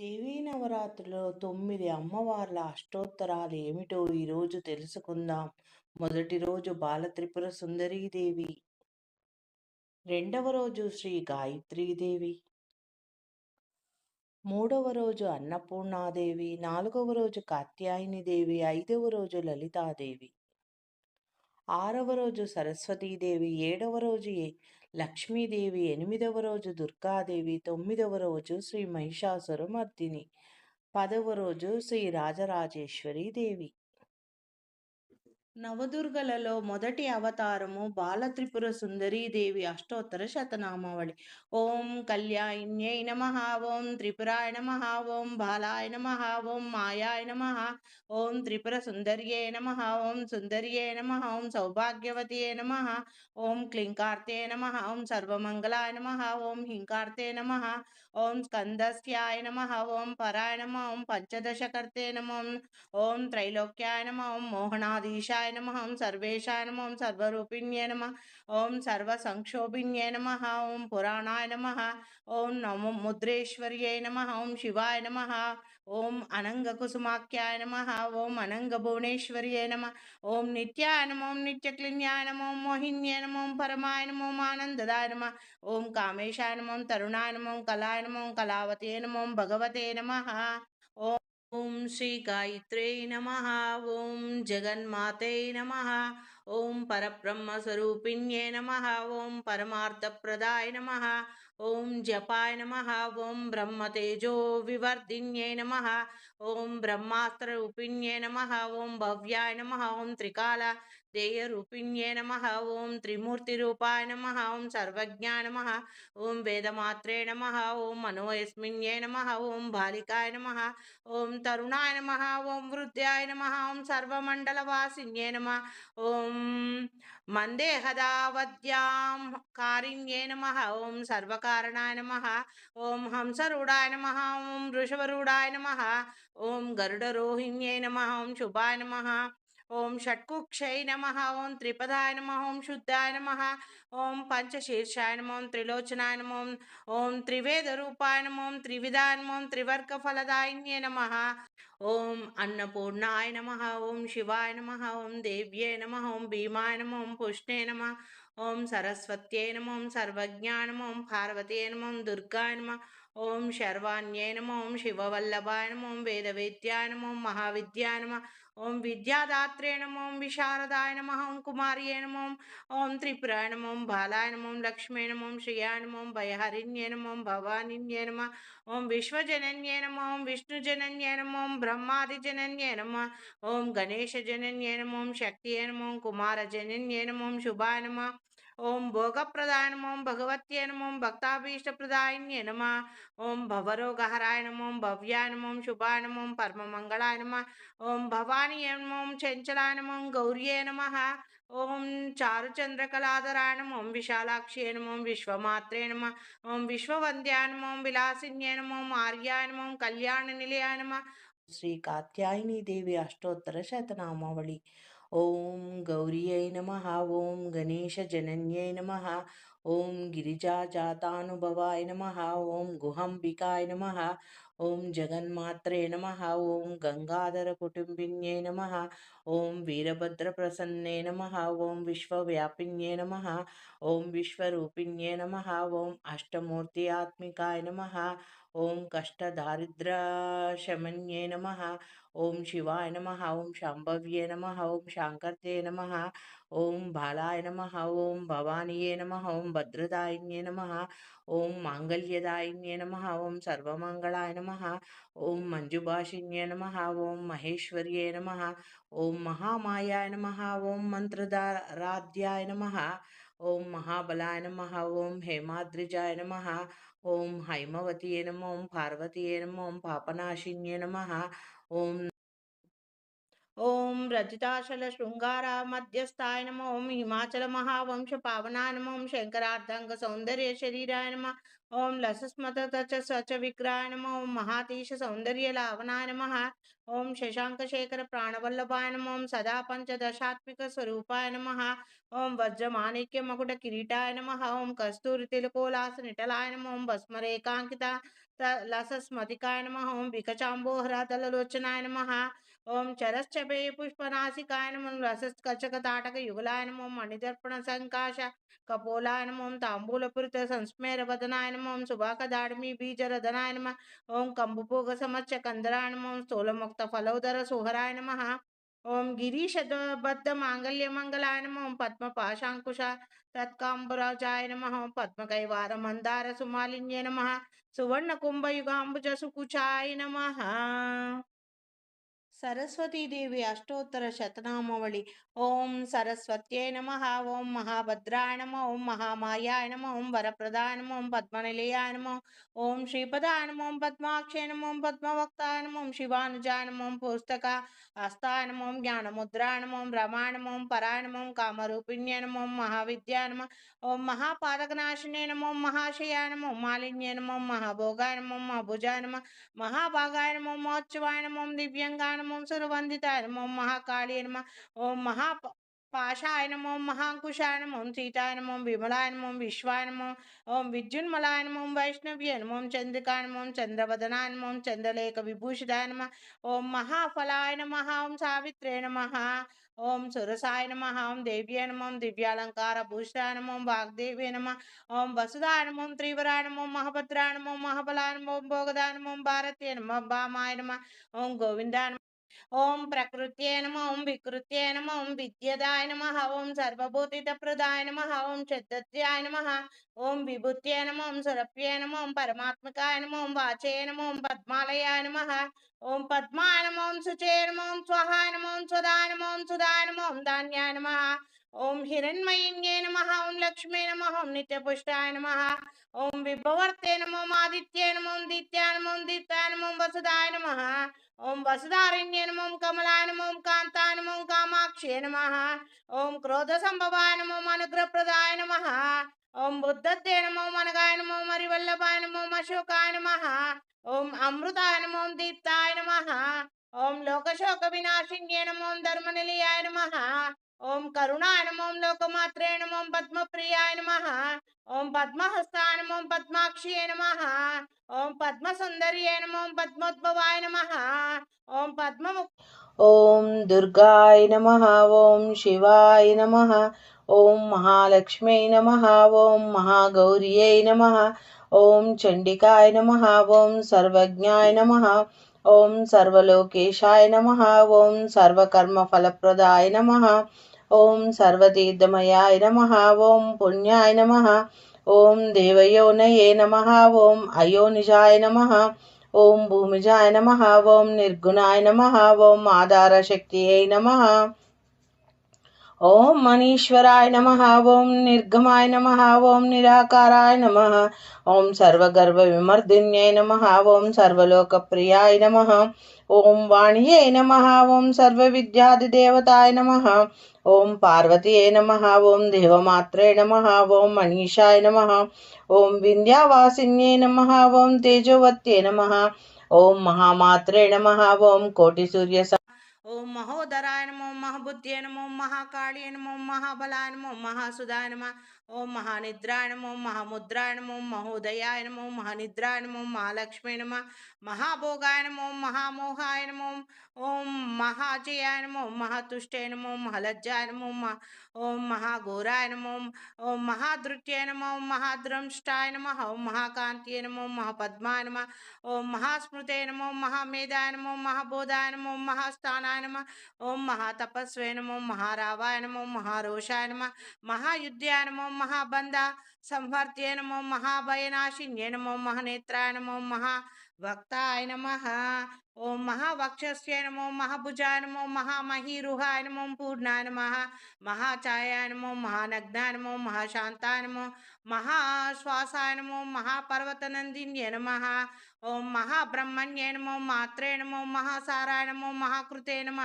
దేవీ నవరాత్రిలో తొమ్మిది అమ్మవార్ల అష్టోత్తరాలు ఏమిటో ఈరోజు తెలుసుకుందాం. మొదటి రోజు బాలత్రిపుర సుందరీదేవి రెండవ రోజు శ్రీ గాయత్రీదేవి మూడవ రోజు అన్నపూర్ణాదేవి. నాలుగవ రోజు కాత్యాయని దేవి. ఐదవ రోజు లలితాదేవి. ఆరవ రోజు సరస్వతీదేవి. ఏడవ రోజు లక్ష్మీదేవి ఎనిమిదవ రోజు దుర్గాదేవి తొమ్మిదవ రోజు శ్రీ మహిషాసురమర్దిని. పదవ రోజు శ్రీ రాజరాజేశ్వరి దేవి నవదుర్గలలో మొదటి అవతారము బాలత్రిపుర సుందరీదేవి అష్టోత్తర శతనామావళి ఓం కళ్యాణ్యై నమ ఓం త్రిపురాయ నమ ఓం బాలాయ నమ ఓం మాయాయ నమ ఓం త్రిపుర సుందర్యే నమ ఓం సుందర్యే నమ ఓం సౌభాగ్యవతియే నమ ఓం క్లింకార్తే నమ ఓం సర్వమంగళాయ నమ ఓం హింకార్తే నమ ఓం స్కందస్యాయ నమ ఓం పరాయ నమ ఓం పంచదశకర్తే నమ ఓం త్రైలోక్యాయ నమ ఓం మోహనాధీశాయ నమ ఓం సర్వేశాయ నమ ఓం సర్వరూపిణ్యే నమ ఓం సర్వసంక్షోభిణ్యే నమ ఓం పురాణాయ నమ ఓం నమో ముద్రేశ్వర్యే నమ ఓం శివాయ నమ ఓం అనంగకుసుమాఖ్యాయ నమ ఓం అనంగ అనంగభువనేశ్వర్యే నమ ఓం నిత్యాయ నమ ఓం నిత్యక్లిన్యాయ నమ ఓం మోహిన్యే నమ ఓం పరమాయ నమ ఓం ఆనందదాయ నమ ఓం కామేశాయ నమ ఓం తరుణాయ నమ ఓం కళాయ నమ ఓం కళావతే నమ ఓం భగవతే నమ ఓం ఓం శ్రీ గాయత్రే నమ ఓం జగన్మాతే నమ ఓం పరబ్రహ్మస్వరూపిణ్యే నమ ఓం పరమార్థప్రదాయ నమ ఓం జపాయ నమ ఓం బ్రహ్మతేజో వివర్ధిన్యై నమ ఓం బ్రహ్మాస్త్ర రూపిణ్యే నమ ఓం భవ్యాయ నమ ఓం త్రికాల దేయ రూపిణ్యే నమ ఓం త్రిమూర్తి రూపాయ నమ ఓం సర్వజ్ఞాయ నమ ఓం వేదమాత్రే నమ ఓం మనోయస్మిన్యే నమ ఓం బాలికాయ నమ ఓం తరుణాయ నమ ఓం వృద్ధ్యాయ నమ ఓం సర్వమండలవాసిన్యే నమ ఓం మందేహదావద్యాం కారిణ్యే నమ ఓం కారణాయ నమ ఓం హంసరూఢాయ నమ ఓం వృషభరూఢాయ నమ ఓం గరుడరోహిణ్యే నమ ఓం శుభాయ నమ ఓం షట్కుక్షై నమ ఓం త్రిపదాయ నమ ఓం శుద్ధాయ నమ ఓం పంచశీర్షాయ నమ ఓం త్రిలోచనాయ నమ ఓం ఓం త్రివేద రూపాయ నమ ఓం త్రివిధాయ నమ ఓం త్రివర్గ ఫలదాయిన్యే నమ ఓం అన్నపూర్ణాయ నమ ఓం శివాయ నమ ఓం దేవ్యే నమ ఓం భీమాయ నమ ఓం పుష్ణే నమ ఓం సరస్వత్యై నమ ఓం సర్వజ్ఞాయ నమ ఓం పార్వతీ నమ ఓం దుర్గాయ నమ ఓం శర్వాణ్యై నమ ఓం శివవల్లభాయ నమ ఓం వేదవేద్యాయ నమ ఓం మహావిద్యాయ నమ ఓం విద్యాదాత్రే నమ ఓం విశారదాయ నమ ఓం కుమార్యే నమ ఓం ఓం త్రిపురాయ నమ ఓం బాలాయ నమ ఓం లక్ష్మీ నమ ఓం శ్రియాయ నమ ఓం భయహరిణ్యే నమ ఓం భవానిన్యే నమ ఓం విశ్వజనన్యే నమ ఓం విష్ణుజనన్యే నమ ఓం బ్రహ్మాదిజనన్యే భోగప్రదాయ నమ భగవత్యే నమోం ఓం భక్తాభీష్టప్రదాయిన్యే నమ ఓం భవరోగహరాయ నమ ఓం భవ్యాయ నమ ఓం శుభాయ నమోం ఓం పరమమంగళాయ నమ ఓం భవానీ నమ ఓం చంచలాయ గౌర్యే నమ ఓం చారుచంద్రకళాధరాయ నమ ఓం విశాలాక్షి విశ్వమాత్రే నమ ఓం విశ్వవంద్యాయ నమ ఓం విలాసిన్యే నమ ఆర్యాయ నమ కళ్యాణ నిలయాయ నమ శ్రీ కాత్యాయని దేవి అష్టోత్తర శతనామావళి ఓం గౌర్యై నమ ఓం గణేశజనన్యై నమ ఓం గిరిజాజాతానుభవాయ నమ ఓం గుహంబికాయ నమ ఓం జగన్మాత్రే నమ ఓం గంగాధర కుటుంబిన్యై నమ ఓం వీరభద్రప్రసన్నే నమ ఓం విశ్వవ్యాపిన్యే నమ ఓం విశ్వరూపిణ్యే నమ ఓం అష్టమూర్తి ఆత్మికాయ నమ ఓం కష్టదారిద్రశమన్యే నమ ఓం శివాయ నమ ఓం శాంభవ్యే నమ ఓం శాంకర్తే నమ ఓం బాలాయ నమ ఓం భవానీయే నమ ఓం భద్రదాయిన్యే నమ ఓం మాంగళ్యదాయిన్యే నమ ఓం సర్వమంగళాయ నమ ఓం మంజుభాషిన్యే నమ ఓం మహేశ్వర్యే నమ ఓం మహామాయాయ నమ ఓం మంత్రదారాధ్యాయ నమ ఓం మహాబలాయ నమ ఓం హేమాద్రిజాయ నమ ఓం హైమవతియే నమ ఓం పార్వతీయే నమ ఓం పాపనాశిన్యే నమ ఓం ఓం రజితాచల శృంగార మధ్యస్థాయ నమ ఓం హిమాచల మహావంశ పావనాయ నమ ఓం శంకరార్ధంగ సౌందర్య శరీరాయ నమ ఓం లసస్మత స్వచ విగ్రహాయ నమ ఓం మహాతీశ సౌందర్య లావనాయ నమ ఓం శశాంకశేఖర ప్రాణవల్లభాయ నమ ఓం సదా పంచదశాత్మిక స్వరూపాయ నమ ఓం వజ్రమాణిక్య మకుట కిరీటాయ నమ ఓం కస్తూరి తిలకోలాస నిటలాయ నమ ఓం భస్మరేకాంకిత లసస్మతికాయ నమ ఓం వికచాంబోహర దళలోచనాయ నమ ఓం చరశ్చపే పుష్పనాసికాయ నమో రసస్కచక తాటక యుగలాయ నమో మణిదర్పణ సంకాశ కపోలాయ నమోం తాంబూలపురిత సంస్మేర వదనాయ నమోం సుభాక దాడిమి బీజరదనాయ నమ ఓం కంబుపోగ సమచ్చ కందరాయ నమోం స్థూలముక్త ఫలోదర సుహరాయ నమ ఓం గిరీశబద్ధ మాంగళ్య మంగళాయ నమ ఓం పద్మ పాశాంకుశ తత్కాంబరాజాయ నమ ఓం పద్మకైవార మందార సుమాలిన్య నమ సువర్ణ కుంభయుగాంబుజ సుకుచాయ నమ సరస్వతీదేవి అష్టోత్తర శతనామవళి ఓం సరస్వత్యై నమ ఓం మహాభద్రాయ నమ ఓం మహామాయాయ నమ ఓం వరప్రదాయ నమ ఓం పద్మనిలయాయ నమ ఓం శ్రీపదాయ నమ ఓం పద్మాక్షయ నమ ఓం పద్మవక్తాయ నమ ఓం శివానుజాయ నమ ఓం పుస్తక హస్తాయ నమ ఓం జ్ఞానముద్రాయ నమ ఓం రమాయ నమ ఓం పరాయ నమ ఓం కామరూపిణ్య నమ ఓం మహావిద్యాయ నమ ఓం మహాపాదకనాశినే నమ ఓం మహాశయాయ నమ ఓం మాలిన్య నమ ఓం మహాభోగాయ నమ ఓం మహాభుజాయ నమ మహాభాగాయ నమ ఓం మహోత్సవాయ నమ ఓం దివ్యంగాయ నమ ఓం సురవందితాయ నమ ఓం మహాకాళీ నమ ఓం మహా పాశాయ నమో మహాంకుశాయ నమో సీతాయ నమో విమలాయ నమో విశ్వాయ నమో ఓం విద్యున్మలాయ నమో వైష్ణవ్య నమో చంద్రికాయ నమో చంద్రవదనాయ నమో చంద్రలేఖ విభూషితాయ నమ ఓం మహాఫలాయ నమ ఓం సావిత్రే నమ ఓం సురసాయ నమ ఓం దేవ్యే నమో దివ్యాలంకార భూషాయ నమో వాగ్దేవ్యే నమ ఓం వసుదాయ నమో త్రివరాయ నమో మహాభద్రాయ నమో మహాబలాయ నమో భోగదాయ నమో భారత్య నమ భామాయ నమ ఓం గోవిందాయ ఓం ప్రకృత్యే నమ ఓం వికృత్యే నమ ఓం విద్యదాయ నమ ఓం సర్వభూతిత ప్రదాయ నమ ఓం చద్దత్యాయ నమ ఓం విభూత్యే నమ ఓం సురప్యే నమ ఓం పరమాత్మకాయ నమ ఓం వాచే నమ ఓం పద్మాలయాయ నమ ఓం పద్మాయ నమ ఓం సుచే నమ ఓం స్వహాయ నమ ఓం స్వదాయ నమ ఓం సుదాయ నమ ఓం ధాన్యాయ నమ ఓం హిరణ్మయిన్యే నమ ఓం లక్ష్మీ నమ ఓం నిత్యపుష్టాయ నమ ఓం విభవర్తే నమో ఆదిత్యే నమోం దిత్యాయ నమోం దీప్తాయ నమోం వసుదాయ నమ ఓం వసుధారణ్యే నమోం కమలాయ నమోం కాంతాయ నమోం కామాక్షే నమ ఓం క్రోధ సంభవాయ నమో అనుగ్రహప్రదాయ నమ ఓం బుద్ధత్తే నమో మనగాయ నమో మరివల్లభాయ నమో అశోకాయ నమ ఓం అమృతాయ నమోం దీప్తాయ నమ ఓం లోకశోక వినాశిన్యే నమో ధర్మనిలయాయ నమ ఓం కరుణాయ నమోం లోకమాత్రే నమోం పద్మప్రియాయ నమ ఓం పద్మహస్తాయ నమోం పద్మాక్షియే నమ ఓం పద్మసుందర్యే నమోం పద్మోద్భవాయ నమ ఓం పద్మ ఓం దుర్గాయ నమ ఓం శివాయ నమ ఓం మహాలక్ష్మ్యై నమ ఓం మహాగౌర్యై నమ ఓం చండికాయ నమ ఓం సర్వజ్ఞాయ నమ ఓం సర్వలోకేశాయ నమ ఓం సర్వకర్మ ఫలప్రదాయ నమ ఓం సర్వతీర్థమయాయ నమ ఓం పుణ్యాయ నమ ఓం దేవయోనయే నమ ఓం అయోనిజాయ నమ ఓం భూమిజాయ నమ ఓం నిర్గుణాయ నమ ఓం ఆధారశక్తియై నమ ఓం మనీశ్వరాయ నమ ఓం నిర్గమాయ నమ ఓం నిరాకారాయ నమ ఓం సర్వగర్భ విమర్దిన్యై నమ ఓం సర్వలోకప్రియాయ నమ ఓం వాణియే నమ ఓం సర్వవిద్యాదిదేవతాయ నమ ఓం పార్వతీయే నమ ఓం దేవమాత్రే నమ ఓం మనీషాయ నమ ఓం వింధ్యావాసిన్యే నమ ఓం తేజోవత్యే నమ ఓం మహామాత్రే నమ ఓం కోటి సూర్య ఓం మహోదరాయ నమో మహాబుద్ధ్యే నమో మహాకాళీ నమో మహాబలాయ నమో మహాసుదాయ నమ ఓం మహానిద్రాయ నమో మహాముద్రాయ నమో మహోదయాయ నమో మహానిద్రాయ నమో మహాలక్ష్మీ నమ మహాభోగాయ నమో మహామోహాయ నమో ఓం మహాజయాయ నమో మహాతుష్టే నమో మహలజ్జాయ నమో ఓం మహాఘోరాయ నమో ఓం మహాదృత్యాయ నమో మహాద్రంష్టాయ నమ ఓం మహాకాంత్యే నమో మహాపద్మాయ నమ ఓం మహాస్మృతే నమో మహామేధాయ నమో మహాబోధాయ నమో మహాస్థానాయ నమ ఓం మహాతపస్వే నమో మహారావాయ నమో మహారోషాయ నమ మహాయుద్ధాయ నమో మహాబంధ సంవర్త్యే నమో మహాభయనాశిన్యే నమో మహానేత్రాయ నమో మహా భక్తాయ నమ. ఓం మహావక్షస్య నమో మహాభుజాయ నమో మహామహీరుహాయ నమో పూర్ణాయ నమ. మహాఛాయాయ నమో మహానగ్నాయ నమో మహాశాంతాయ నమో మహాశ్వాసాయ నమో మహాపర్వతనందిన్య నమ. ఓం మహాబ్రహ్మణ్యే నమో మాత్రే నమో మహాసారాయ నమో మహాకృతే నమ.